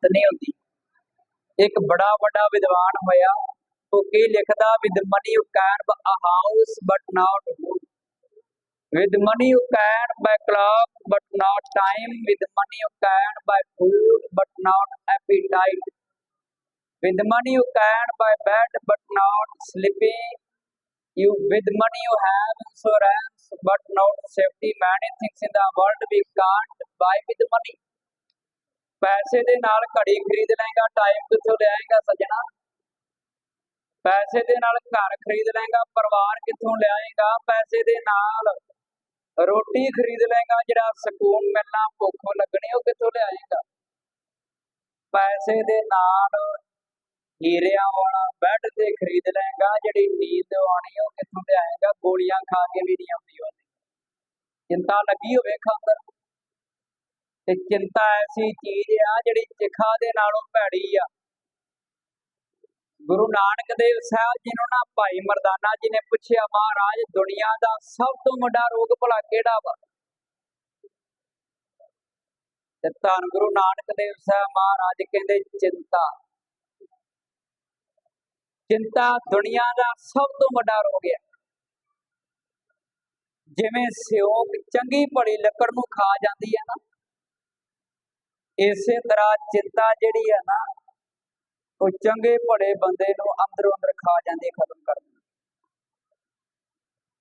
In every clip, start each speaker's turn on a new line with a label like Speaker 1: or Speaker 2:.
Speaker 1: ਮੌਤ ਨਹੀਂ ਹੁੰਦੀ ਇੱਕ ਬੜਾ ਵੱਡਾ ਵਿਦਵਾਨ ਹੋਇਆ ਉਹ ਕੀ ਲਿਖਦਾ with money you can buy a house but not moon with money you can buy clock but not time with money you can buy food but not appetite with money you can buy bed but not sleeping you with money you have insurance but not safety many things in the world we can't buy with money ਪੈਸੇ ਦੇ ਨਾਲ ਘੜੀ ਖਰੀਦ ਲਏਗਾ time ਕਿੱਥੋਂ ਲਿਆਏਗਾ ਸੱਜਣਾ? ਪੈਸੇ ਦੇ ਨਾਲ ਘਰ ਖਰੀਦ ਲਏਗਾ, ਪਰਿਵਾਰ ਕਿੱਥੋਂ ਲਿਆਏਗਾ? ਪੈਸੇ ਦੇ ਨਾਲ ਰੋਟੀ ਖਰੀਦ ਲਏਗਾ, ਜਿਹੜਾ ਸਕੂਨ ਮਿਲਣਾ, ਭੁੱਖ ਲੱਗਣੀ, ਉਹ ਕਿੱਥੋਂ ਲਿਆਏਗਾ? ਪੈਸੇ ਦੇ ਨਾਲ ਹੀਰਿਆਂ ਵਾਲਾ ਬੈੱਡ ਤੇ ਖਰੀਦ ਲਏਗਾ, ਜਿਹੜੀ ਨੀਂਦ ਆਉਣੀ, ਉਹ ਕਿੱਥੋਂ ਲਿਆਏਗਾ? ਗੋਲੀਆਂ ਖਾ ਕੇ ਵੀ ਨਹੀਂ ਆਉਂਦੀ ਉਹਦੀ। ਚਿੰਤਾ ਲੱਗੀ ਹੋਵੇ ਖਾਤਰ ਤੇ ਚਿੰਤਾ ਐਸੀ ਚੀਜ਼ ਆ ਜਿਹੜੀ ਚਿਖਾ ਦੇ ਨਾਲੋਂ ਭੈੜੀ ਆ। ਗੁਰੂ ਨਾਨਕ ਦੇਵ ਸਾਹਿਬ ਜੀ ਨੂੰ ਨਾ ਭਾਈ ਮਰਦਾਨਾ ਜੀ ਨੇ ਪੁੱਛਿਆ, ਮਹਾਰਾਜ, ਦੁਨੀਆ ਦਾ ਸਭ ਤੋਂ ਵੱਡਾ ਰੋਗ ਭਲਾ ਕਿਹੜਾ ਵਾ? ਤੇ ਧੰਨ ਗੁਰੂ ਨਾਨਕ ਦੇਵ ਸਾਹਿਬ ਮਹਾਰਾਜ ਕਹਿੰਦੇ, ਚਿੰਤਾ। ਚਿੰਤਾ ਦੁਨੀਆ ਦਾ ਸਭ ਤੋਂ ਵੱਡਾ ਰੋਗ ਹੈ ਜਿਵੇਂ ਸਿਉਂਕ ਚੰਗੀ ਭਲੀ ਲੱਕੜ ਨੂੰ ਖਾ ਜਾਂਦੀ ਹੈ ਨਾ ਇਸੇ ਤਰ੍ਹਾਂ ਚਿੰਤਾ ਜਿਹੜੀ ਹੈ ਨਾ, ਉਹ ਚੰਗੇ ਭਲੇ ਬੰਦੇ ਨੂੰ ਅੰਦਰੋਂ ਅੰਦਰ ਖਾ ਜਾਂਦੀ ਖਤਮ ਕਰ ਦਿੰਦੀ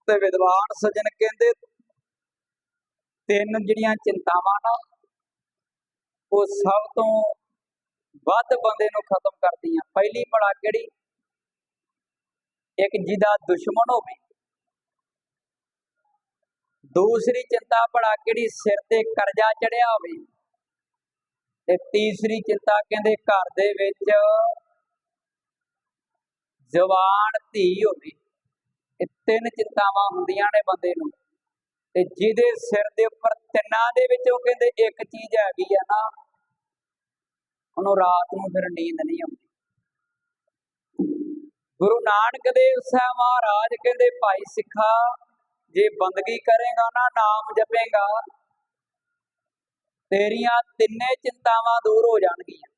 Speaker 1: ਤੇ ਵਿਦਵਾਨ ਸੱਜਣ ਕਹਿੰਦੇ, ਤਿੰਨ ਜਿਹੜੀਆਂ ਚਿੰਤਾਵਾਂ ਨਾ, ਉਹ ਸਭ ਤੋਂ ਵੱਧ ਬੰਦੇ ਨੂੰ ਖਤਮ ਕਰਦੀਆਂ। ਪਹਿਲੀ ਭਲਾ ਕਿਹੜੀ? ਇੱਕ ਜਿਹਦਾ ਦੁਸ਼ਮਣ ਹੋਵੇ। ਦੂਸਰੀ ਚਿੰਤਾ ਭਲਾ ਕਿਹੜੀ? ਸਿਰ ਤੇ ਕਰਜ਼ਾ ਚੜਿਆ ਹੋਵੇ। ਤੇ ਤੀਸਰੀ ਚਿੰਤਾ ਕਹਿੰਦੇ ਘਰ ਦੇ ਵਿੱਚ ਜਵਾਨ ਧੀ ਹੋਵੇ। ਇਹ ਤਿੰਨ ਚਿੰਤਾਵਾਂ ਹੁੰਦੀਆਂ ਨੇ ਬੰਦੇ ਨੂੰ। ਤੇ ਜਿਹਦੇ ਸਿਰ ਦੇ ਉੱਪਰ ਤਿੰਨਾਂ ਦੇ ਵਿੱਚੋਂ ਕਹਿੰਦੇ ਇੱਕ ਚੀਜ਼ ਹੈਗੀ ਆ ਨਾ, ਉਹਨੂੰ ਰਾਤ ਨੂੰ ਫਿਰ ਨੀਂਦ ਨਹੀਂ ਆਉਂਦੀ। ਗੁਰੂ ਨਾਨਕ ਦੇਵ ਸਾਹਿਬ ਮਹਾਰਾਜ ਕਹਿੰਦੇ, ਭਾਈ ਸਿੱਖਾ, ਜੇ ਬੰਦਗੀ ਕਰੇਗਾ ਨਾ, ਨਾਮ ਜਪੇਗਾ ਤੇਰੀਆਂ ਤਿੰਨੇ ਚਿੰਤਾਵਾਂ ਦੂਰ ਹੋ ਜਾਣਗੀਆਂ।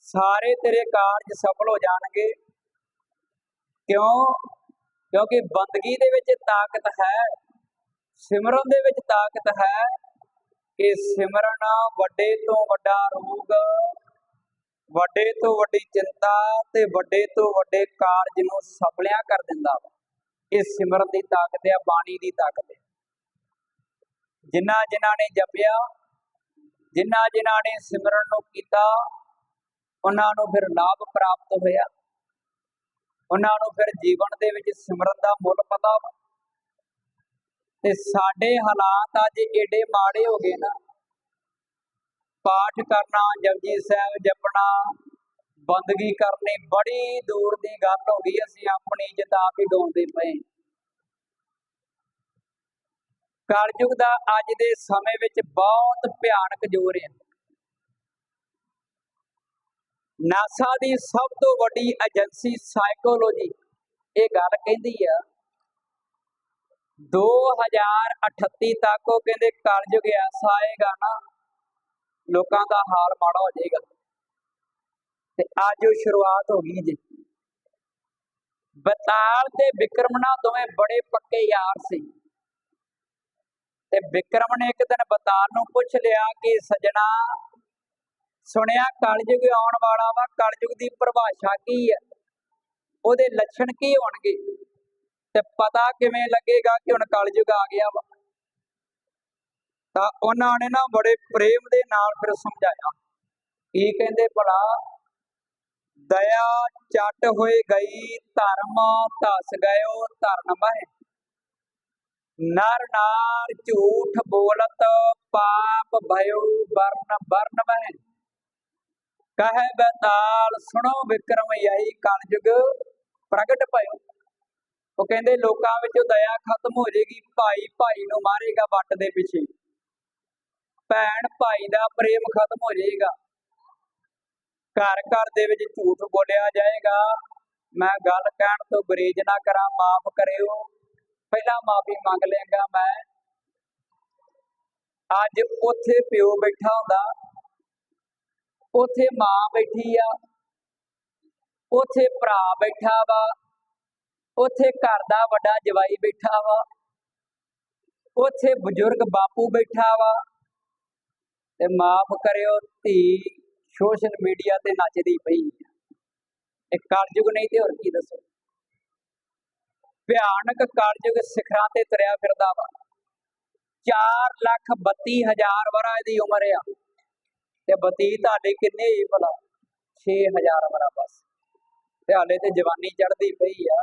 Speaker 1: ਸਾਰੇ ਤੇਰੇ ਕਾਰਜ ਸਫਲ ਹੋ ਜਾਣਗੇ। ਕਿਉਂ? ਕਿਉਂਕਿ ਬੰਦਗੀ ਦੇ ਵਿੱਚ ਤਾਕਤ ਹੈ, ਸਿਮਰਨ ਦੇ ਵਿੱਚ ਤਾਕਤ ਹੈ ਕਿ ਸਿਮਰਨ ਵੱਡੇ ਤੋਂ ਵੱਡਾ ਰੋਗ, ਵੱਡੇ ਤੋਂ ਵੱਡੀ ਚਿੰਤਾ ਤੇ ਵੱਡੇ ਤੋਂ ਵੱਡੇ ਕਾਰਜ ਨੂੰ ਸਫਲਿਆ ਕਰ ਦਿੰਦਾ ਵਾ। ਇਹ ਸਿਮਰਨ ਦੀ ਤਾਕਤ ਹੈ, ਬਾਣੀ ਦੀ ਤਾਕਤ ਹੈ। ਜਿਨ੍ਹਾਂ ਜਿਨ੍ਹਾਂ ਨੇ ਜਪਿਆ, ਜਿਨ੍ਹਾਂ ਜਿਨ੍ਹਾਂ ਨੇ ਸਿਮਰਨ ਨੂੰ ਕੀਤਾ, ਉਹਨਾਂ ਨੂੰ ਫਿਰ ਲਾਭ ਪ੍ਰਾਪਤ ਹੋਇਆ। ਉਹਨਾਂ ਨੂੰ ਫਿਰ ਜੀਵਨ ਦੇ ਵਿੱਚ ਸਿਮਰਨ ਦਾ ਮੁੱਲ ਪਤਾ ਤੇ ਸਾਡੇ ਹਾਲਾਤ ਅੱਜ ਏਡੇ ਮਾੜੇ ਹੋ ਗਏ ਨਾ। ਪਾਠ ਕਰਨਾ, ਜਪਜੀ ਸਾਹਿਬ ਜਪਣਾ, ਬੰਦਗੀ ਕਰਨੀ ਬੜੀ ਦੂਰ ਦੀ ਗੱਲ ਹੋ ਗਈ, ਅਸੀਂ ਆਪਣੀ ਇੱਜ਼ਤ ਹੀ ਗਾਉਂਦੇ ਪਏ। ਕਲਯੁਗ ਦਾ ਅੱਜ ਦੇ ਸਮੇਂ ਵਿੱਚ ਬਹੁਤ ਭਿਆਨਕ ਜੋਰ ਹੈ। ਨਾਸਾ ਦੀ ਸਭ ਤੋਂ ਵੱਡੀ ਏਜੰਸੀ ਸਾਈਕੋਲੋਜੀ ਇਹ ਗੱਲ ਕਹਿੰਦੀ ਆ 2038 ਤੱਕ ਉਹ ਕਹਿੰਦੇ ਕਲਯੁਗ ਐਸਾ ਆਏਗਾ ਨਾ, ਲੋਕਾਂ ਦਾ ਹਾਲ ਮਾੜਾ ਹੋ ਜਾਏਗਾ। ਤੇ ਅੱਜ ਉਹ ਸ਼ੁਰੂਆਤ ਹੋ ਗਈ ਜੀ। ਬਤਾਲ ਤੇ ਵਿਕਰਮਨਾ ਦੋਵੇਂ ਬੜੇ ਪੱਕੇ ਯਾਰ ਸੀ। ਤੇ ਵਿਕਰਮ ਨੇ ਇੱਕ ਦਿਨ ਬਤਾਨ ਨੂੰ ਪੁੱਛ ਲਿਆ ਕਿ ਸਜਣਾ, ਸੁਣਿਆ ਕਲਯੁਗ ਆਉਣ ਵਾਲਾ ਵਾ, ਕਲਯੁਗ ਦੀ ਪਰਿਭਾਸ਼ਾ ਕੀ ਹੈ? ਉਹਦੇ ਲੱਛਣ ਕੀ ਹੋਣਗੇ? ਤੇ ਪਤਾ ਕਿਵੇਂ ਲੱਗੇਗਾ ਕਿ ਹੁਣ ਕਲਯੁਗ ਆ ਗਿਆ ਵਾ? ਤਾਂ ਉਹਨਾਂ ਨੇ ਨਾ ਬੜੇ ਪ੍ਰੇਮ ਦੇ ਨਾਲ ਫਿਰ ਸਮਝਾਇਆ। ਕੀ ਕਹਿੰਦੇ ਭਲਾ? ਦਇਆ ਚੱਟ ਹੋਏ ਗਈ, ਧਰਮ ਧਸ ਗਇਓ ਧਰਨ ਮਹਿ। ਨਰ ਨਾਰ ਝੂਠ ਬੋਲਤ ਪਾਪ ਭਇਓ ਵਰਨ ਵਰਨ ਮਹਿ ਕਹੈ ਬਤਾਲ, ਸੁਣੋ ਵਿਕਰਮ ਯਹੀ ਕਲਯੁਗ, ਪ੍ਰਗਟ ਭਇਓ। ਉਹ ਕਹਿੰਦੇ, ਲੋਕਾਂ ਵਿੱਚੋਂ ਦਇਆ ਖਤਮ ਹੋ ਜਾਏਗੀ, ਭਾਈ ਭਾਈ ਨੂੰ ਮਾਰੇਗਾ ਵੱਟ ਦੇ ਪਿੱਛੇ। ਭੈਣ ਭਾਈ ਦਾ ਪ੍ਰੇਮ ਖਤਮ ਹੋ ਜਾਏਗਾ। ਘਰ ਘਰ ਦੇ ਵਿੱਚ ਝੂਠ ਬੋਲਿਆ ਜਾਏਗਾ। ਮੈਂ ਗੱਲ ਕਹਿਣ ਤੋਂ ਗੁਰੇਜ ਨਾ ਕਰਾਂ, ਮਾਫ ਕਰਿਓ। ਪਹਿਲਾਂ ਮਾਫੀ ਮੰਗ ਲੇਗਾ ਮੈਂ। ਅੱਜ ਉੱਥੇ ਪਿਓ ਬੈਠਾ ਹੁੰਦਾ। ਉਥੇ ਮਾਂ ਬੈਠੀ ਆ। ਉਥੇ ਭਰਾ ਬੈਠਾ ਵਾ। ਉਥੇ ਘਰ ਦਾ ਵੱਡਾ ਜਵਾਈ ਬੈਠਾ ਵਾ। ਉਥੇ ਬਜ਼ੁਰਗ ਬਾਪੂ ਬੈਠਾ ਵਾ। ਤੇ ਮਾਫ ਕਰਿਓ, ਧੀ ਸੋਸ਼ਲ ਮੀਡੀਆ ਤੇ ਨੱਚਦੀ ਪਈ ਆ। ਇਹ ਕਲਯੁਗ ਨਹੀਂ ਤੇ ਹੋਰ ਕੀ ਦੱਸੋ? ਭਿਆਨਕ ਕਲਯੁਗ ਸਿਖਰਾਂ ਤੇ ਤੁਰਿਆ ਫਿਰਦਾ ਵਾ। 4 ਲੱਖ 32 ਹਜ਼ਾਰ ਵਰਾ ਦੀ ਉਮਰ ਆ। ਤੇ ਬਤੀ ਤੁਹਾਡੇ ਕਿੰਨੇ ਹੀ ਭਲਾ? 6000 ਵਰਾ ਬਸ। ਤੇ ਹਾਲੇ ਤੇ ਜਵਾਨੀ ਚੜਦੀ ਪਈ ਆ।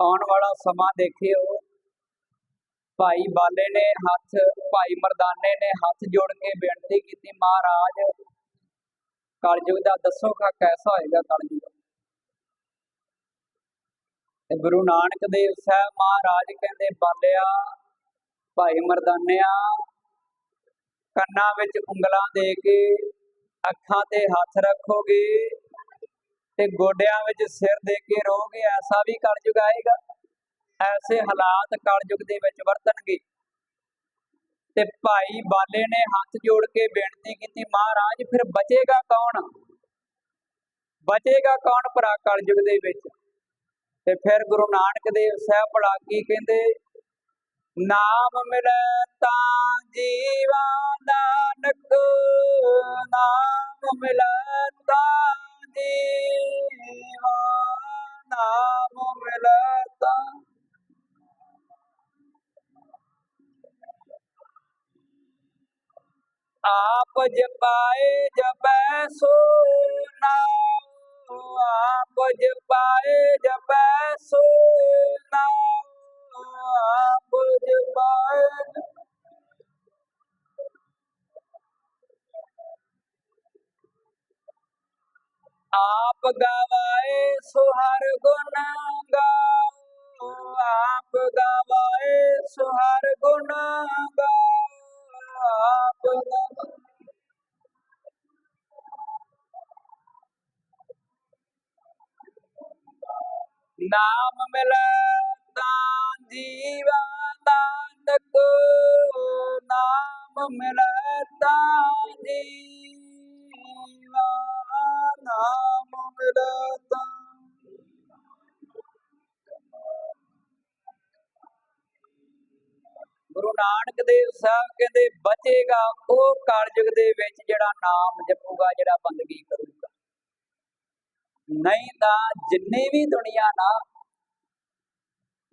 Speaker 1: ਆਉਣ ਵਾਲਾ ਸਮਾਂ ਦੇਖਿਓ। ਭਾਈ ਬਾਲੇ ਨੇ ਹੱਥ, ਭਾਈ ਮਰਦਾਨੇ ਨੇ ਹੱਥ ਜੋੜ ਕੇ ਬੇਨਤੀ ਕੀਤੀ, ਮਹਾਰਾਜ ਕਲਯੁਗ ਦਾ ਦੱਸੋ ਕਾ ਕੈਸਾ ਹੋਏਗਾ ਕਲਯੁਗ ਤੇ ਗੁਰੂ ਨਾਨਕ ਦੇਵ ਸਾਹਿਬ ਮਹਾਰਾਜ ਕਹਿੰਦੇ, ਬਾਲਿਆ ਭਾਈ ਮਰਦਾਨਿਆ, ਕੰਨਾਂ ਵਿੱਚ ਉਂਗਲਾਂ ਦੇ ਕੇ ਅੱਖਾਂ ਤੇ ਹੱਥ ਰੱਖੋਗੇ ਤੇ ਗੋਡਿਆਂ ਵਿੱਚ ਸਿਰ ਦੇ ਕੇ ਰਹੋਗੇ ਐਸਾ ਵੀ ਕਲਯੁਗ ਆਏਗਾ। ਐਸੇ ਹਾਲਾਤ ਕਲਯੁਗ ਦੇ ਵਿੱਚ ਵਰਤਣਗੇ। ਤੇ ਭਾਈ ਬਾਲੇ ਨੇ ਹੱਥ ਜੋੜ ਕੇ ਬੇਨਤੀ ਕੀਤੀ, ਮਹਾਰਾਜ, ਫਿਰ ਬਚੇਗਾ ਕੌਣ? ਬਚੇਗਾ ਕੌਣ ਭਰਾ ਕਲਯੁਗ ਦੇ ਵਿੱਚ? ਤੇ ਫਿਰ ਗੁਰੂ ਨਾਨਕ ਦੇਵ ਸਾਹਿਬ ਭਲਾ ਕੀ ਕਹਿੰਦੇ? ਨਾਮ ਮਿਲੈ ਤਾਂ ਜੀਵਾ ਨਾਨਕ, ਨਾਮ ਮਿਲੈ ਤਾਂ ਜੀਵਾ, ਨਾਮ ਮਿਲੈ ਤਾਂ ਆਪ ਜਪਾਏ ਜਪੈ ਸੋ ਨਾਮ ਆਪ ਜਪਾਏ ਜਪੈ ਸੋ ਨਾਮ ਆਪ ਆਪ ਗਵਾਏ ਸੋ ਹਰ ਗੁਣ ਗਾਓ ਆਪ ਗਵਾਏ ਸੋ ਹਰ ਗੁਣ ਗਾਓ ਆਪ ਗਵਾਏ ਨਾਮ ਮਿਲੈ ਤਾਂ ਜੀਵਾ ਨਾਨਕ ਨਾਮ ਮਿਲੈ ਤਾਂ ਜੀਵਾ ਨਾਮ ਮਿਲੈ ਤਾਂ ਗੁਰੂ ਨਾਨਕ ਦੇਵ ਸਾਹਿਬ ਕਹਿੰਦੇ, ਬਚੇਗਾ ਉਹ ਕਲਯੁਗ ਦੇ ਵਿੱਚ ਜਿਹੜਾ ਨਾਮ ਜਪੂਗਾ, ਜਿਹੜਾ ਬੰਦਗੀ ਕਰੂਗਾ। ਨਹੀਂ ਤਾਂ ਜਿੰਨੀ ਵੀ ਦੁਨੀਆ ਨਾ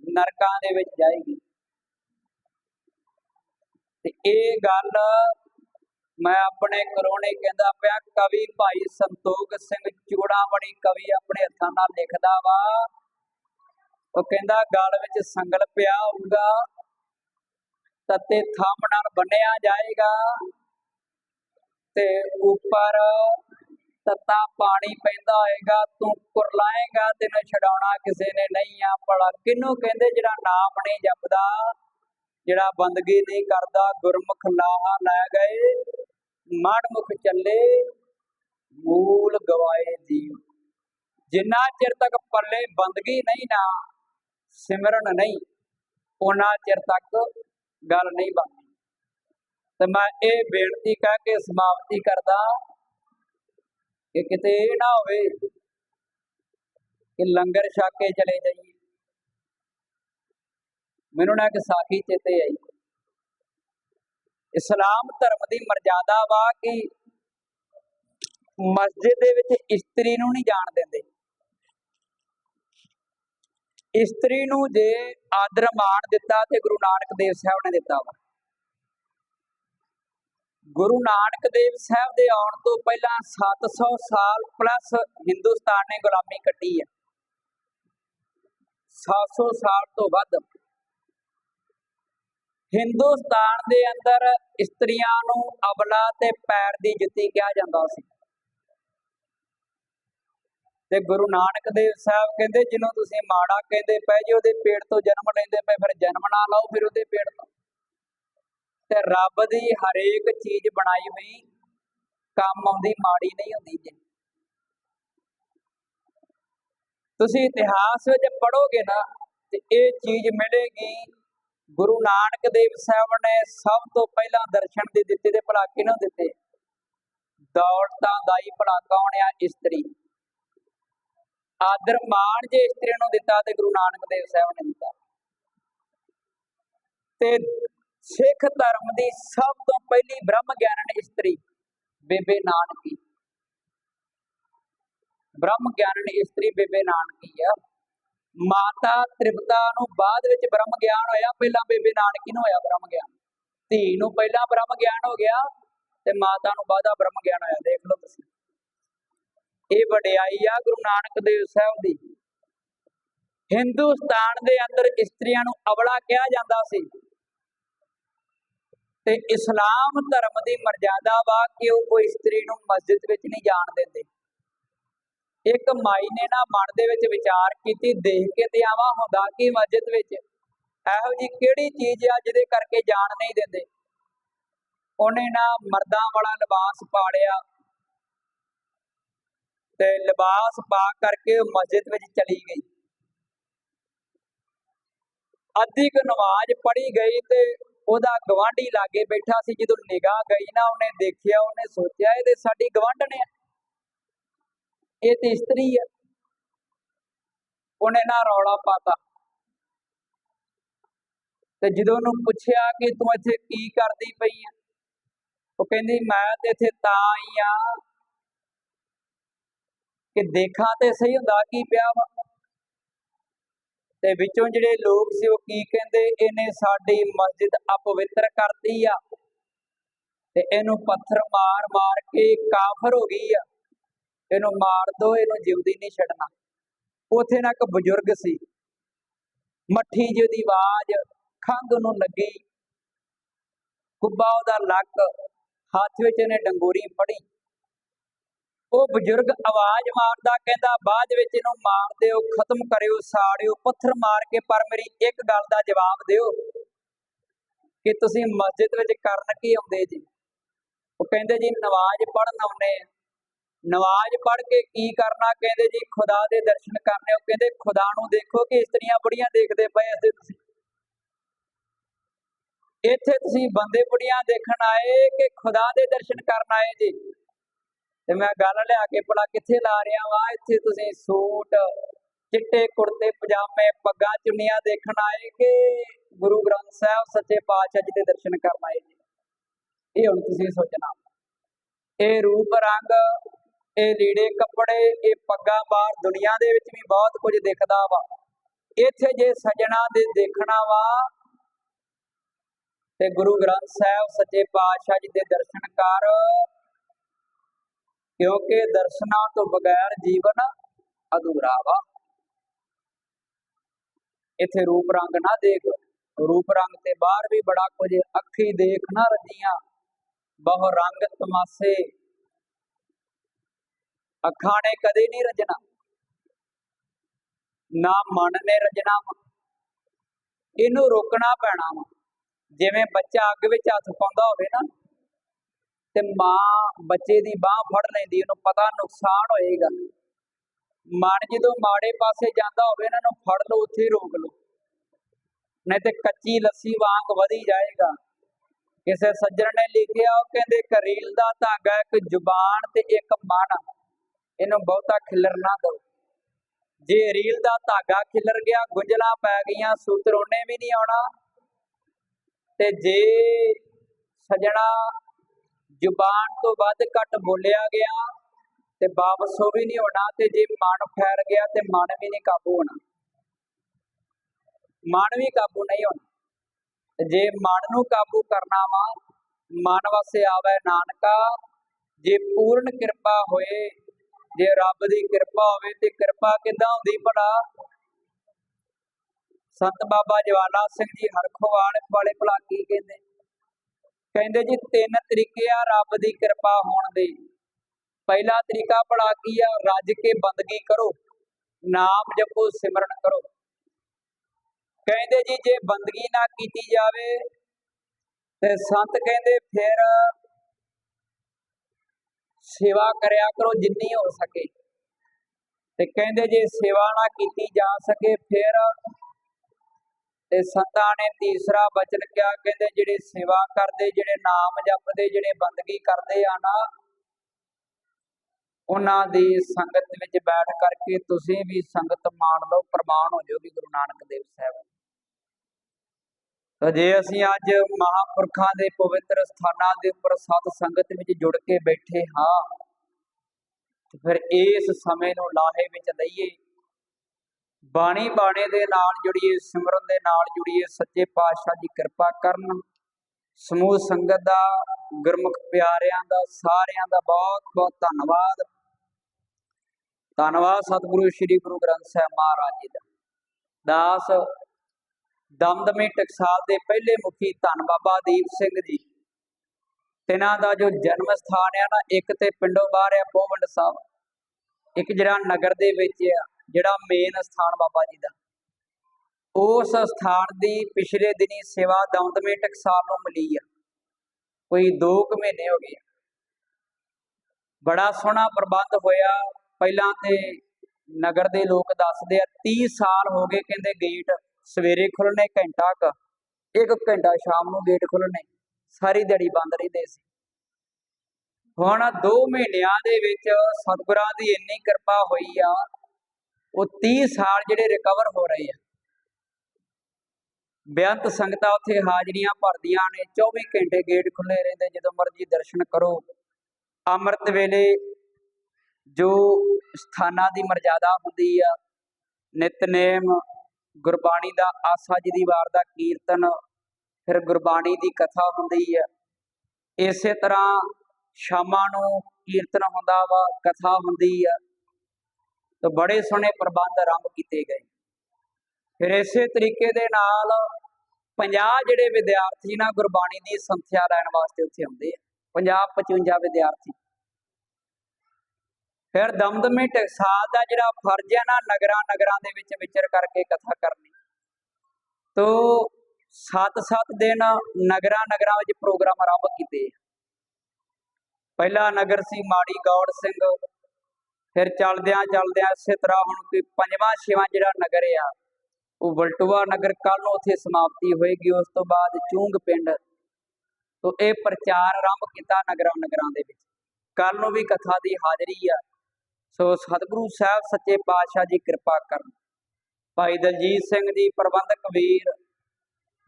Speaker 1: ਨਰਕਾਂ ਦੇ ਵਿੱਚ ਜਾਏਗੀ। ਤੇ ਇਹ ਗੱਲ ਮੈਂ ਆਪਣੇ ਕਰੋਣੇ ਕਹਿੰਦਾ ਪਿਆ, ਕਵੀ ਭਾਈ ਸੰਤੋਖ ਸਿੰਘ ਚੂੜਾਮਣੀ ਕਵੀ ਆਪਣੇ ਹੱਥਾਂ ਨਾਲ ਲਿਖਦਾ ਵਾ। ਉਹ ਕਹਿੰਦਾ, ਗਲ ਵਿੱਚ ਸੰਗਲ ਪਿਆ ਹੋਊਗਾ ਤੱਤੇ ਥੰਮ ਨਾਲ ਬੰਨਿਆ ਜਾਏਗਾ ਤੇ ਉੱਪਰ ਤੱਤਾ ਪਾਣੀ ਪੈਂਦਾ ਹੋਏਗਾ, ਤੂੰ ਕੁਰਲਾਏਗਾ ਤੈਨੂੰ ਛਡਾਉਣਾ ਕਿਸੇ ਨੇ ਨਹੀਂ ਆ ਭਲਾ। ਕਿਹਨੂੰ ਕਹਿੰਦੇ ਜਿਹੜਾ ਨਾਮ ਨਹੀਂ ਜਪਦਾ, ਜਿਹੜਾ ਬੰਦਗੀ ਨਹੀਂ ਕਰਦਾ, ਗੁਰਮੁਖ ਲਾਹਾ ਲੈ ਗਏ, ਮੜ ਚੱਲੇ, ਮੂਲ ਗਵਾਏ ਜੀਵ। ਜਿੰਨਾ ਚਿਰ ਤੱਕ ਪੱਲੇ ਬੰਦਗੀ ਨਹੀਂ ਨਾ, ਸਿਮਰਨ ਨਹੀਂ ਉਹਨਾਂ ਚਿਰ ਤੱਕ ਗੱਲ ਨਹੀਂ ਬਣਦੀ। ਤੇ ਮੈਂ ਇਹ ਬੇਨਤੀ ਕਹਿ ਕੇ ਸਮਾਪਤੀ ਕਰਦਾ। ਕਿ ਕਿਤੇ ਇਹ ਨਾ ਹੋਵੇ ਕਿ ਲੰਗਰ ਛਕ ਕੇ ਚਲੇ ਜਾਈਏ। ਮੈਨੂੰ ਨਾ ਇੱਕ ਸਾਖੀ ਚੇਤੇ ਆਈ। ਇਸਲਾਮ ਧਰਮ ਦੀ ਮਰਜ਼ਾਦਾ ਵਾ ਕਿ ਮਸਜਿਦ ਦੇ ਵਿੱਚ ਇਸਤਰੀ ਨੂੰ ਨਹੀਂ ਜਾਣ ਦਿੰਦੇ। ਇਸਤਰੀ ਨੂੰ ਜੇ ਆਦਰ ਮਾਣ ਦਿੱਤਾ ਤੇ ਗੁਰੂ ਨਾਨਕ ਦੇਵ ਸਾਹਿਬ ਨੇ ਦਿੱਤਾ ਵਾ। ਗੁਰੂ ਨਾਨਕ ਦੇਵ ਸਾਹਿਬ ਦੇ ਆਉਣ ਤੋਂ ਪਹਿਲਾਂ 700 ਸਾਲ ਪਲੱਸ ਹਿੰਦੁਸਤਾਨ ਨੇ ਗੁਲਾਮੀ ਕੱਟੀ ਹੈ। 700 ਸਾਲ ਤੋਂ ਵੱਧ। ਹਿੰਦੁਸਤਾਨ ਦੇ ਅੰਦਰ ਇਸਤਰੀਆਂ ਨੂੰ ਅਬਲਾ ਤੇ ਪੈਰ ਦੀ ਜੁੱਤੀ ਕਿਹਾ ਜਾਂਦਾ ਸੀ। ਤੇ ਗੁਰੂ ਨਾਨਕ ਦੇਵ ਸਾਹਿਬ ਕਹਿੰਦੇ, ਜਿਹਨੂੰ ਤੁਸੀਂ ਮਾੜਾ ਕਹਿੰਦੇ ਪਏ ਜੇ ਉਹਦੇ ਪੇਟ ਤੋਂ ਜਨਮ ਲੈਂਦੇ ਪਏ, ਫਿਰ ਜਨਮ ਨਾ ਲਓ, ਫਿਰ ਉਹਦੇ ਪੇਟ ਤੋਂ। ਤੇ ਰੱਬ ਦੀ ਹਰੇਕ ਚੀਜ਼ ਬਣਾਈ ਹੋਈ, ਕੰਮ ਆਉਂਦੀ, ਮਾੜੀ ਨਹੀਂ ਹੁੰਦੀ ਜੀ। ਤੁਸੀਂ ਇਤਿਹਾਸ ਵਿੱਚ ਪੜੋਗੇ ਨਾ, ਤੇ ਇਹ ਚੀਜ਼ ਮਿਲੇਗੀ, ਗੁਰੂ ਨਾਨਕ ਦੇਵ ਸਾਹਿਬ ਨੇ ਸਭ ਤੋਂ ਪਹਿਲਾਂ ਦਰਸ਼ਨ ਦੇ ਦਿੱਤੇ ਤੇ ਭਲਾ ਕਿਹਨੂੰ ਦਿੱਤੇ? ਦੌਲਤਾਂ ਦਾ ਹੀ ਭਲਾ ਕੌਣ ਆ? ਇਸਤਰੀ। ਆਦਰ ਮਾਣ ਜੇ ਇਸਤਰੀ ਨੂੰ ਦਿੱਤਾ ਤੇ ਗੁਰੂ ਨਾਨਕ ਦੇਵ ਸਾਹਿਬ ਨੇ ਦਿੱਤਾ। ਤੇ ਸਿੱਖ ਧਰਮ ਦੀ ਸਭ ਤੋਂ ਪਹਿਲੀ ਬ੍ਰਹਮ ਗਿਆਨਨ ਇਸਤਰੀ, ਬੇਬੇ ਨਾਨਕੀ। ਬ੍ਰਹਮ ਗਿਆਨਨ ਇਸਤਰੀ ਬੇਬੇ ਨਾਨਕੀ ਆ। ਮਾਤਾ ਤ੍ਰਿਪਤਾ ਨੂੰ ਬਾਅਦ ਵਿੱਚ ਬ੍ਰਹਮ ਗਿਆਨ ਹੋਇਆ, ਪਹਿਲਾਂ ਬੇਬੇ ਨਾਨਕੀ ਨੂੰ ਹੋਇਆ ਬ੍ਰਹਮ ਗਿਆਨ। ਧੀ ਨੂੰ ਪਹਿਲਾਂ ਬ੍ਰਹਮ ਗਿਆਨ ਹੋ ਗਿਆ ਤੇ ਮਾਤਾ ਨੂੰ ਬਾਅਦਾ ਬ੍ਰਹਮ ਗਿਆਨ ਹੋਇਆ, ਦੇਖ ਲਓ ਤੁਸੀਂ। ਇਹ ਵਡਿਆਈ ਆ ਗੁਰੂ ਨਾਨਕ ਦੇਵ ਸਾਹਿਬ ਦੀ। ਹਿੰਦੁਸਤਾਨ ਦੇ ਅੰਦਰ ਇਸਤਰੀਆਂ ਨੂੰ ਅਵਲਾ ਕਿਹਾ ਜਾਂਦਾ ਸੀ। ਤੇ ਇਸਲਾਮ ਧਰਮ ਦੀ ਮਰਜ਼ਾਦਾ ਵਾ ਕਿ ਉਹ ਕੋਈ ਇਸਤਰੀ ਨੂੰ ਮਸਜਿਦ ਵਿੱਚ ਨਹੀਂ ਜਾਣ ਦਿੰਦੇ। ਇੱਕ ਮਾਈ ਨੇ ਨਾ ਮਨ ਦੇ ਵਿੱਚ ਵਿਚਾਰ ਕੀਤੀ, ਦੇਖ ਕੇ ਤੇ ਆਵਾ ਹੁੰਦਾ ਕਿ ਮਸਜਿਦ ਵਿੱਚ ਇਹੋ ਜੀ ਕਿਹੜੀ ਚੀਜ਼ ਆ ਜਿਹਦੇ ਕਰਕੇ ਜਾਣ ਨਹੀਂ ਦਿੰਦੇ। ਉਹਨੇ ਨਾ ਮਰਦਾਂ ਵਾਲਾ ਲਿਬਾਸ ਪਾੜਿਆ ਤੇ ਲਿਬਾਸ ਪਾ ਕਰਕੇ ਉਹ ਮਸਜਿਦ ਵਿੱਚ ਚਲੀ ਗਈ। ਅੱਧੀ ਕੁ ਨਮਾਜ਼ ਪੜ੍ਹੀ ਗਈ ਤੇ ਉਹਦਾ ਗਵਾਂਢੀ ਲਾਗੇ ਬੈਠਾ ਸੀ, ਜਦੋਂ ਨਿਗਾਹ ਗਈ ਨਾ, ਉਹਨੇ ਦੇਖਿਆ, ਉਹਨੇ ਸੋਚਿਆ ਇਹ ਤੇ ਸਾਡੀ ਗਵਾਂਢਣ ਆ ਇਹ ਤੇ ਇਸਤਰੀ ਆ ਉਹਨੇ ਨਾ ਰੌਲਾ ਪਾਤਾ। ਤੇ ਜਦੋਂ ਉਹਨੂੰ ਪੁੱਛਿਆ ਕਿ ਤੂੰ ਇੱਥੇ ਕੀ ਕਰਦੀ ਪਈ ਆ ਉਹ ਕਹਿੰਦੀ, ਮੈਂ ਤੇ ਇੱਥੇ ਤਾਂ ਆਈ ਆ ਕਿ ਦੇਖਾਂ ਤੇ ਸਹੀ ਹੁੰਦਾ, ਕੀ ਪਿਆ ਵਾ? ਤੇ ਵਿੱਚੋਂ ਜਿਹੜੇ ਲੋਕ ਸੀ ਉਹ ਕੀ ਕਹਿੰਦੇ? ਇਹਨੇ ਸਾਡੀ ਮਸਜਿਦ ਅਪਵਿੱਤਰ ਕਰਤੀ ਆ। ਤੇ ਇਹਨੂੰ ਪੱਥਰ ਮਾਰ ਮਾਰ ਕੇ ਕਾਫਰ ਹੋ ਗਈ ਆ। ਇਹਨੂੰ ਮਾਰ ਦੋ, ਇਹਨੂੰ ਜਿਉਂਦੀ ਨਹੀਂ ਛੱਡਣਾ। ਉਥੇ ਨਾ ਇੱਕ ਬਜ਼ੁਰਗ ਸੀ। ਮੱਠੀ ਜਿਹੀ ਦੀ ਆਵਾਜ਼ ਖੰਗ ਨੂੰ ਲੱਗੀ। ਕੁੱਬਾ ਉਹਦਾ ਲੱਕ, ਹੱਥ ਵਿੱਚ ਇਹਨੇ ਡੰਗੋਰੀ ਫੜੀ। ਉਹ ਬਜ਼ੁਰਗ ਆਵਾਜ਼ ਮਾਰਦਾ ਕਹਿੰਦਾ, ਬਾਅਦ ਵਿੱਚ ਇਹਨੂੰ ਮਾਰ ਦਿਓ, ਖਤਮ ਕਰਿਓ, ਸਾੜਿਓ, ਪੱਥਰ ਮਾਰ ਕੇ ਪਰ ਮੇਰੀ ਇੱਕ ਗੱਲ ਦਾ ਜਵਾਬ ਦਿਓ। ਕਿ ਤੁਸੀਂ ਮਸਜਿਦ ਵਿੱਚ ਕਰਨ ਕੀ ਆਉਂਦੇ ਜੀ? ਉਹ ਕਹਿੰਦੇ ਜੀ ਨਮਾਜ਼ ਪੜ੍ਹਨ ਆਉਂਦੇ ਆ। ਨਮਾਜ਼ ਪੜ੍ਹ ਕੇ ਕੀ ਕਰਨਾ? ਕਹਿੰਦੇ ਜੀ, ਖੁਦਾ ਦੇ ਦਰਸ਼ਨ ਕਰਨੇ। ਉਹ ਕਹਿੰਦੇ, ਖੁਦਾ ਨੂੰ ਦੇਖੋ ਕਿ ਇਸਤਰੀਆਂ ਬੁੜੀਆਂ ਦੇਖਦੇ ਪਏ ਅਸੀਂ ਤੁਸੀਂ। ਇੱਥੇ ਤੁਸੀਂ ਬੰਦੇ ਬੁੜੀਆਂ ਦੇਖਣ ਆਏ ਕਿ ਖੁਦਾ ਦੇ ਦਰਸ਼ਨ ਕਰਨ ਆਏ ਜੀ? ਤੇ ਮੈਂ ਗੱਲ ਲਿਆ ਕੇ ਭਲਾ ਕਿੱਥੇ ਲਾ ਰਿਹਾ ਵਾ, ਇੱਥੇ ਤੁਸੀਂ ਸੂਟ, ਚਿੱਟੇ ਕੁੜਤੇ, ਪਜਾਮੇ, ਪੱਗਾਂ, ਚੁੰਨੀਆਂ ਦੇਖਣ ਆਏ ਕਿ ਗੁਰੂ ਗ੍ਰੰਥ ਸਾਹਿਬ ਸੱਚੇ ਪਾਤਸ਼ਾਹ ਜੀ ਦੇ ਦਰਸ਼ਨ ਕਰਨ ਆਏ ਜੀ। ਇਹ ਹੁਣ ਤੁਸੀਂ ਸੋਚਣਾ। ਇਹ ਰੂਪ, ਰੰਗ, ਇਹ ਲੀੜੇ, ਕੱਪੜੇ, ਇਹ ਪੱਗਾਂ ਬਾਹਰ ਦੁਨੀਆ ਦੇ ਵਿੱਚ ਵੀ ਬਹੁਤ ਕੁਝ ਦਿਖਦਾ ਵਾ। ਇੱਥੇ ਜੇ ਸਜਣਾ ਦੇ ਦੇਖਣਾ ਵਾ, ਤੇ ਗੁਰੂ ਗ੍ਰੰਥ ਸਾਹਿਬ ਸੱਚੇ ਪਾਤਸ਼ਾਹ ਜੀ ਦੇ ਦਰਸ਼ਨ ਕਰ ਕਿਉਂਕਿ ਦਰਸ਼ਨਾਂ ਤੋਂ ਬਗੈਰ ਜੀਵਨ ਅਧੂਰਾ ਵਾ ਇੱਥੇ ਰੂਪ ਰੰਗ ਨਾ ਦੇਖ। ਰੂਪ ਰੰਗ ਤੇ ਬਾਹਰ ਵੀ ਬੜਾ ਕੁਝ ਅੱਖੀ ਦੇਖ ਨਾ ਰਜੀਆਂ ਬਹੁ ਰੰਗ ਤਮਾਸੇ। ਅੱਖਾਂ ਨੇ ਕਦੇ ਨਹੀਂ ਰਜਣਾ। ਨਾ ਮਨ ਨੇ ਰਜਣਾ ਵਾ। ਇਹਨੂੰ ਰੋਕਣਾ ਪੈਣਾ ਵਾ। ਜਿਵੇਂ ਬੱਚਾ ਅੱਗ ਵਿੱਚ ਹੱਥ ਪਾਉਂਦਾ ਹੋਵੇ ਨਾ। ਤੇ ਮਾਂ ਬੱਚੇ ਦੀ ਬਾਹ ਫੜ ਲੈਂਦੀ, ਉਹਨੂੰ ਪਤਾ ਨੁਕਸਾਨ ਹੋਏਗਾ। ਮਨ ਜਦੋਂ ਮਾੜੇ ਪਾਸੇ ਜਾਂਦਾ ਹੋਵੇ, ਇਹਨਾਂ ਨੂੰ ਫੜ ਲਓ, ਉੱਥੇ ਹੀ ਰੋਕ ਲਓ। ਨਹੀਂ ਤੇ ਕੱਚੀ ਲੱਸੀ ਵਾਂਗ ਵਧੀ ਜਾਏਗਾ। ਕਿਸੇ ਸੱਜਣ ਨੇ ਲਿਖਿਆ, ਉਹ ਕਹਿੰਦੇ ਕਰੀਲ ਦਾ ਧਾਗਾ ਇੱਕ ਜ਼ੁਬਾਨ ਤੇ ਇੱਕ ਮਨ। ਇਹਨੂੰ ਬਹੁਤਾ ਖਿਲਰ ਨਾ ਦਿਓ। ਜੇ ਰੀਲ ਦਾ ਧਾਗਾ ਖਿਲਰ ਗਿਆ, ਗੁੰਝਲਾਂ ਪੈ ਗਈਆਂ, ਸੂਤਰ ਉਹਨੇ ਵੀ ਨਹੀਂ ਆਉਣਾ। ਤੇ ਜੇ ਸਜਣਾ ਜ਼ੁਬਾਨ ਤੋਂ ਵੱਧ ਘੱਟ ਬੋਲਿਆ ਗਿਆ ਤੇ ਵਾਪਸ ਉਹ ਵੀ ਨਹੀਂ ਹੋਣਾ ਤੇ ਜੇ ਮਨ ਫੈਰ ਗਿਆ ਤੇ ਮਨ ਵੀ ਨਹੀਂ ਕਾਬੂ ਹੋਣਾ। ਮਨ ਵੀ ਕਾਬੂ ਨਹੀਂ ਹੋਣਾ। ਜੇ ਮਨ ਨੂੰ ਕਾਬੂ ਕਰਨਾ ਵਾ, ਮਨ ਵਾਸਤੇ ਆਵੇ ਨਾਨਕਾ, ਜੇ ਪੂਰਨ ਕਿਰਪਾ ਹੋਏ, ਜੇ ਰੱਬ ਦੀ ਕਿਰਪਾ ਹੋਵੇ ਤੇ ਕਿਰਪਾ ਕਿੱਦਾਂ ਹੁੰਦੀ ਭਲਾ? ਸੰਤ ਬਾਬਾ ਜਵਾਲਾ ਸਿੰਘ ਜੀ ਹਰਖੋਵਾਲ ਵਾਲੇ ਭਲਾ ਕੀ ਕਹਿੰਦੇ? ਕਹਿੰਦੇ ਜੀ, ਤਿੰਨ ਤਰੀਕੇ ਆ ਰੱਬ ਦੀ ਕਿਰਪਾ ਹੋਣ ਦੇ। ਪਹਿਲਾ ਤਰੀਕਾ ਭਲਾ ਕੀ ਆ? ਰੱਜ ਕੇ ਬੰਦਗੀ ਕਰੋ। ਨਾਮ ਜਪੋ, ਸਿਮਰਨ ਕਰੋ। ਕਹਿੰਦੇ ਜੀ, ਜੇ ਬੰਦਗੀ ਨਾ ਕੀਤੀ ਜਾਵੇ, ਤੇ ਸੰਤ ਕਹਿੰਦੇ ਫਿਰ ਸੇਵਾ ਕਰਿਆ ਕਰੋ ਜਿੰਨੀ ਹੋ ਸਕੇ। ਤੇ ਕਹਿੰਦੇ ਜੇ ਸੇਵਾ ਨਾ ਕੀਤੀ ਜਾ ਸਕੇ, ਫਿਰ ਤੇ ਸੰਤਾਂ ਨੇ ਤੀਸਰਾ ਬਚਨ ਕਿਹਾ, ਕਹਿੰਦੇ ਜਿਹੜੇ ਸੇਵਾ ਕਰਦੇ, ਜਿਹੜੇ ਨਾਮ ਜਪਦੇ, ਜਿਹੜੇ ਬੰਦਗੀ ਕਰਦੇ ਆ ਨਾ, ਉਹਨਾਂ ਦੀ ਸੰਗਤ ਵਿੱਚ ਬੈਠ ਕਰਕੇ ਤੁਸੀਂ ਵੀ ਸੰਗਤ ਮਾਣ ਲਓ, ਪ੍ਰਮਾਣ ਹੋ ਜਾਓਗੇ ਗੁਰੂ ਨਾਨਕ ਦੇਵ ਸਾਹਿਬ। ਤਾਂ ਜੇ ਅਸੀਂ ਅੱਜ ਮਹਾਪੁਰਖਾਂ ਦੇ ਪਵਿੱਤਰ ਸਥਾਨਾਂ ਦੇ ਉੱਪਰ ਸਤ ਸੰਗਤ ਵਿੱਚ ਜੁੜ ਕੇ ਬੈਠੇ ਹਾਂ, ਤੇ ਫਿਰ ਇਸ ਸਮੇਂ ਨੂੰ ਲਾਹੇ ਵਿੱਚ ਲਈਏ ਬਾਣੀ ਬਾਣੇ ਦੇ ਨਾਲ ਜੁੜੀਏ, ਸਿਮਰਨ ਦੇ ਨਾਲ ਜੁੜੀਏ, ਸੱਚੇ ਪਾਤਸ਼ਾਹ ਦੀ ਕਿਰਪਾ ਕਰਨ। ਸਮੂਹ ਸੰਗਤ ਦਾ, ਗੁਰਮੁਖ ਪਿਆਰਿਆਂ ਦਾ, ਸਾਰਿਆਂ ਦਾ ਬਹੁਤ ਬਹੁਤ ਧੰਨਵਾਦ। ਧੰਨਵਾਦ ਸਤਿਗੁਰੂ ਸ੍ਰੀ ਗੁਰੂ ਗ੍ਰੰਥ ਸਾਹਿਬ ਮਹਾਰਾਜ ਜੀ ਦਾ। ਦਾਸ ਦਮਦਮੀ ਟਕਸਾਲ ਦੇ ਪਹਿਲੇ ਮੁਖੀ ਧੰਨ ਬਾਬਾ ਦੀਪ ਸਿੰਘ ਜੀ। ਤਿਨਾਂ ਦਾ ਜੋ ਜਨਮ ਸਥਾਨ ਆ ਨਾ, ਇੱਕ ਤੇ ਪਿੰਡੋਂ ਬਾਹਰ ਆ, ਪੋਵੰਡ ਸਾਹਿਬ। ਇੱਕ ਜਿਹੜਾ ਨਗਰ ਦੇ ਵਿੱਚ ਆ ਜਿਹੜਾ ਮੇਨ ਸਥਾਨ ਬਾਬਾ ਜੀ ਦਾ। ਉਸ ਸਥਾਨ ਦੀ ਪਿਛਲੇ ਦਿਨੀ ਸੇਵਾ ਦਮਦਮੀ ਟਕਸਾਲ ਨੂੰ ਮਿਲੀ ਆ। ਕੋਈ 2 ਕੁ ਮਹੀਨੇ ਹੋ ਗਏ ਬੜਾ ਸੋਹਣਾ ਪ੍ਰਬੰਧ ਹੋਇਆ। ਪਹਿਲਾਂ ਤੇ ਨਗਰ ਦੇ ਲੋਕ ਦੱਸਦੇ ਆ 30 ਸਾਲ ਹੋ ਗਏ ਕਹਿੰਦੇ ਗੇਟ ਸਵੇਰੇ ਖੁੱਲਣੇ ਘੰਟਾ ਕ, ਇੱਕ ਘੰਟਾ ਸ਼ਾਮ ਨੂੰ ਗੇਟ ਖੁੱਲਣੇ ਸਾਰੀ ਦਿਹਾੜੀ ਬੰਦ ਰਹਿੰਦੇ ਸੀ। ਹੁਣ 2 ਮਹੀਨਿਆਂ ਦੇ ਵਿੱਚ ਸਤਿਗੁਰਾਂ ਦੀ ਇੰਨੀ ਕਿਰਪਾ ਹੋਈ ਆ ਉਹ 30 ਸਾਲ ਜਿਹੜੇ ਰਿਕਵਰ ਹੋ ਰਹੇ ਆ। ਬੇਅੰਤ ਸੰਗਤਾਂ ਉੱਥੇ ਹਾਜ਼ਰੀਆਂ ਭਰਦੀਆਂ ਨੇ 24 ਘੰਟੇ ਗੇਟ ਖੁੱਲੇ ਰਹਿੰਦੇ, ਜਦੋਂ ਮਰਜ਼ੀ ਦਰਸ਼ਨ ਕਰੋ। ਅੰਮ੍ਰਿਤ ਵੇਲੇ ਜੋ ਸਥਾਨਾਂ ਦੀ ਮਰਜ਼ਾਦਾ ਹੁੰਦੀ ਆ, ਨਿਤਨੇਮ, ਗੁਰਬਾਣੀ ਦਾ ਆਸਾ ਜੀ ਦੀ ਵਾਰ ਦਾ ਕੀਰਤਨ, ਫਿਰ ਗੁਰਬਾਣੀ ਦੀ ਕਥਾ ਹੁੰਦੀ ਆ। ਇਸੇ ਤਰ੍ਹਾਂ ਸ਼ਾਮਾਂ ਨੂੰ ਕੀਰਤਨ ਹੁੰਦਾ ਵਾ, ਕਥਾ ਹੁੰਦੀ ਆ। ਤਾਂ ਬੜੇ ਸੋਹਣੇ ਪ੍ਰਬੰਧ ਆਰੰਭ ਕੀਤੇ ਗਏ। ਫਿਰ ਇਸੇ ਤਰੀਕੇ ਦੇ ਨਾਲ 50 ਜਿਹੜੇ ਵਿਦਿਆਰਥੀ ਨਾ ਗੁਰਬਾਣੀ ਦੀ ਸੰਥਿਆ ਲੈਣ ਵਾਸਤੇ ਉੱਥੇ ਆਉਂਦੇ ਆ। 50 55 ਵਿਦਿਆਰਥੀ। ਫਿਰ ਦਮਦਮੇ ਟਕਸਾਲ ਦਾ ਜਿਹੜਾ ਫਰਜ਼ ਹੈ ਨਾ ਨਗਰਾਂ ਨਗਰਾਂ ਦੇ ਵਿੱਚ ਵਿਚਰ ਕਰਕੇ ਕਥਾ ਕਰਨੀ। ਤੋ 7-7 ਦਿਨ ਨਗਰਾਂ ਨਗਰਾਂ ਵਿੱਚ ਪ੍ਰੋਗਰਾਮ ਆਰੰਭ ਕੀਤੇ ਪਹਿਲਾ ਨਗਰ ਸੀ ਮਾੜੀ ਗੌੜ ਸਿੰਘ ਫਿਰ ਚੱਲਦਿਆਂ ਚੱਲਦਿਆਂ ਇਸੇ ਤਰ੍ਹਾਂ ਹੁਣ ਕੋਈ ਪੰਜਵਾਂ ਛੇਵਾਂ ਜਿਹੜਾ ਨਗਰ ਆ, ਉਹ ਵਲਟੂਆ ਨਗਰ ਕੱਲ ਨੂੰ ਉੱਥੇ ਸਮਾਪਤੀ ਹੋਏਗੀ, ਉਸ ਤੋਂ ਬਾਅਦ ਚੂੰਗ ਪਿੰਡ ਤੋਂ ਇਹ ਪ੍ਰਚਾਰ ਆਰੰਭ ਕੀਤਾ ਨਗਰਾਂ ਨਗਰਾਂ ਦੇ ਵਿੱਚ। ਕੱਲ ਨੂੰ ਵੀ ਕਥਾ ਦੀ ਹਾਜ਼ਰੀ ਆ। ਸੋ ਸਤਿਗੁਰੂ ਸਾਹਿਬ ਸੱਚੇ ਪਾਤਸ਼ਾਹ ਜੀ ਕਿਰਪਾ ਕਰਨ। ਭਾਈ ਦਲਜੀਤ ਸਿੰਘ ਜੀ ਪ੍ਰਬੰਧਕ ਵੀਰ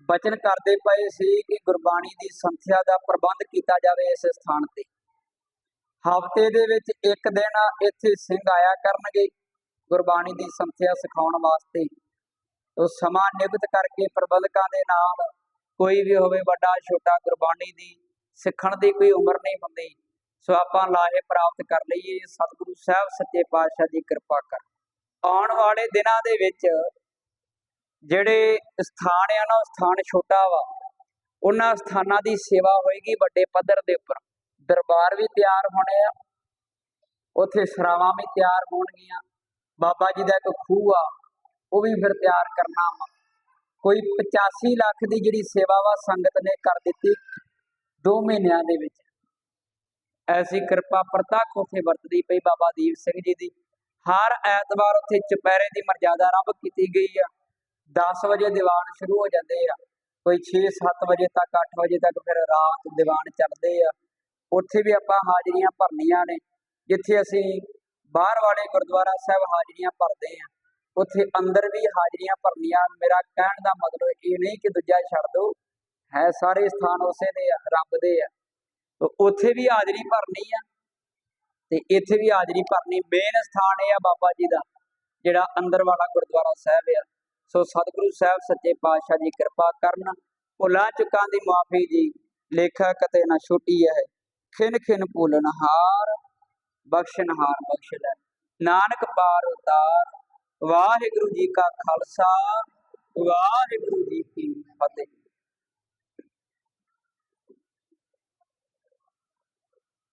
Speaker 1: ਬਚਨ ਕਰਦੇ ਪਏ ਸੀ ਕਿ ਗੁਰਬਾਣੀ ਦੀ ਸੰਥਿਆ ਦਾ ਪ੍ਰਬੰਧ ਕੀਤਾ ਜਾਵੇ ਇਸ ਸਥਾਨ ਤੇ। ਹਫ਼ਤੇ ਦੇ ਵਿੱਚ ਇੱਕ ਦਿਨ ਇੱਥੇ ਸਿੰਘ ਆਇਆ ਕਰਨਗੇ ਗੁਰਬਾਣੀ ਦੀ ਸੰਥਿਆ ਸਿਖਾਉਣ ਵਾਸਤੇ। ਉਹ ਸਮਾਂ ਨਿਯੁਕਤ ਕਰਕੇ ਪ੍ਰਬੰਧਕਾਂ ਦੇ ਨਾਲ ਕੋਈ ਵੀ ਹੋਵੇ ਵੱਡਾ ਛੋਟਾ ਗੁਰਬਾਣੀ ਦੀ ਸਿੱਖਣ ਦੀ ਕੋਈ ਉਮਰ ਨਹੀਂ ਹੁੰਦੀ। ਸੋ ਆਪਾਂ ਲਾਹੇ ਪ੍ਰਾਪਤ ਕਰ ਲਈਏ, ਸਤਿਗੁਰੂ ਸਾਹਿਬ ਸੱਚੇ ਪਾਤਸ਼ਾਹ ਦੀ ਕਿਰਪਾ ਕਰ। ਆਉਣ ਵਾਲੇ ਦਿਨਾਂ ਦੇ ਵਿੱਚ ਜਿਹੜੇ ਸਥਾਨ ਆ ਨਾ ਸਥਾਨ ਛੋਟਾ ਵਾ। ਉਹਨਾਂ ਸਥਾਨਾਂ ਦੀ ਸੇਵਾ ਹੋਏਗੀ ਵੱਡੇ ਪੱਧਰ ਦੇ ਉੱਪਰ। ਦਰਬਾਰ ਵੀ ਤਿਆਰ ਹੋਣੇ ਆ। ਉੱਥੇ ਸਰਾਵਾਂ ਵੀ ਤਿਆਰ ਹੋਣਗੀਆਂ। ਬਾਬਾ ਜੀ ਦਾ ਇੱਕ ਖੂਹ ਆ, ਉਹ ਵੀ ਫਿਰ ਤਿਆਰ ਕਰਨਾ ਵਾ। ਕੋਈ 85 ਲੱਖ ਦੀ ਜਿਹੜੀ ਸੇਵਾ ਵਾ ਸੰਗਤ ਨੇ ਕਰ ਦਿੱਤੀ 2 ਮਹੀਨਿਆਂ ਦੇ ਵਿੱਚ। ਐਸੀ ਕਿਰਪਾ ਪ੍ਰਤੱਖ ਉੱਥੇ ਵਰਤਦੀ ਪਈ ਬਾਬਾ ਦੀਪ ਸਿੰਘ ਜੀ ਦੀ। ਹਰ ਐਤਵਾਰ ਉੱਥੇ ਚੁਪਹਿਰੇ ਦੀ ਮਰਜ਼ਾਦਾ ਆਰੰਭ ਕੀਤੀ ਗਈ ਆ। 10 ਵਜੇ ਦੀਵਾਨ ਸ਼ੁਰੂ ਹੋ ਜਾਂਦੇ ਆ। ਕੋਈ 6-7 ਵਜੇ ਤੱਕ 8 ਵਜੇ ਤੱਕ ਫਿਰ ਰਾਤ ਦੀਵਾਨ ਚੱਲਦੇ ਆ। ਉੱਥੇ ਵੀ ਆਪਾਂ ਹਾਜ਼ਰੀਆਂ ਭਰਨੀਆਂ ਨੇ, ਜਿੱਥੇ ਅਸੀਂ ਬਾਹਰ ਵਾਲੇ ਗੁਰਦੁਆਰਾ ਸਾਹਿਬ ਹਾਜ਼ਰੀਆਂ ਭਰਦੇ ਆ ਉੱਥੇ ਅੰਦਰ ਵੀ ਹਾਜ਼ਰੀਆਂ ਭਰਨੀਆਂ। ਮੇਰਾ ਕਹਿਣ ਦਾ ਮਤਲਬ ਇਹ ਨਹੀਂ ਕਿ ਦੂਜਾ ਛੱਡ ਦੋ, ਹੈ ਸਾਰੇ ਸਥਾਨ ਉਸੇ ਦੇ ਆ, ਰੱਬ ਦੇ ਆ। ਤੋ ਉੱਥੇ ਵੀ ਹਾਜ਼ਰੀ ਭਰਨੀ ਆ ਤੇ ਇੱਥੇ ਵੀ ਹਾਜ਼ਰੀ ਭਰਨੀ ਮੇਨ ਸਥਾਨ ਇਹ ਆ ਬਾਬਾ ਜੀ ਦਾ, ਜਿਹੜਾ ਅੰਦਰ ਵਾਲਾ ਗੁਰਦੁਆਰਾ ਸਾਹਿਬ ਆ। ਸੋ ਸਤਿਗੁਰੂ ਸਾਹਿਬ ਸੱਚੇ ਪਾਤਸ਼ਾਹ ਜੀ ਕਿਰਪਾ ਕਰਨ, ਭੁੱਲਾਂ ਚੁੱਕਾਂ ਦੀ ਮਾਫੀ ਜੀ ਲੇਖਾ ਕਤੇ ਨਾ ਛੁੱਟੀ ਹੈ। ਖਿਨ ਖਿਨ ਭੁੱਲਨ ਹਾਰ ਬਖਸ਼ਣ ਹਾਰ ਬਖਸ਼ ਲੈ। ਨਾਨਕ ਪਾਰ ਉਤਾਰ, ਵਾਹਿਗੁਰੂ ਜੀ ਕਾ ਖਾਲਸਾ, ਵਾਹਿਗੁਰੂ ਜੀ ਕੀ ਫਤਿਹ।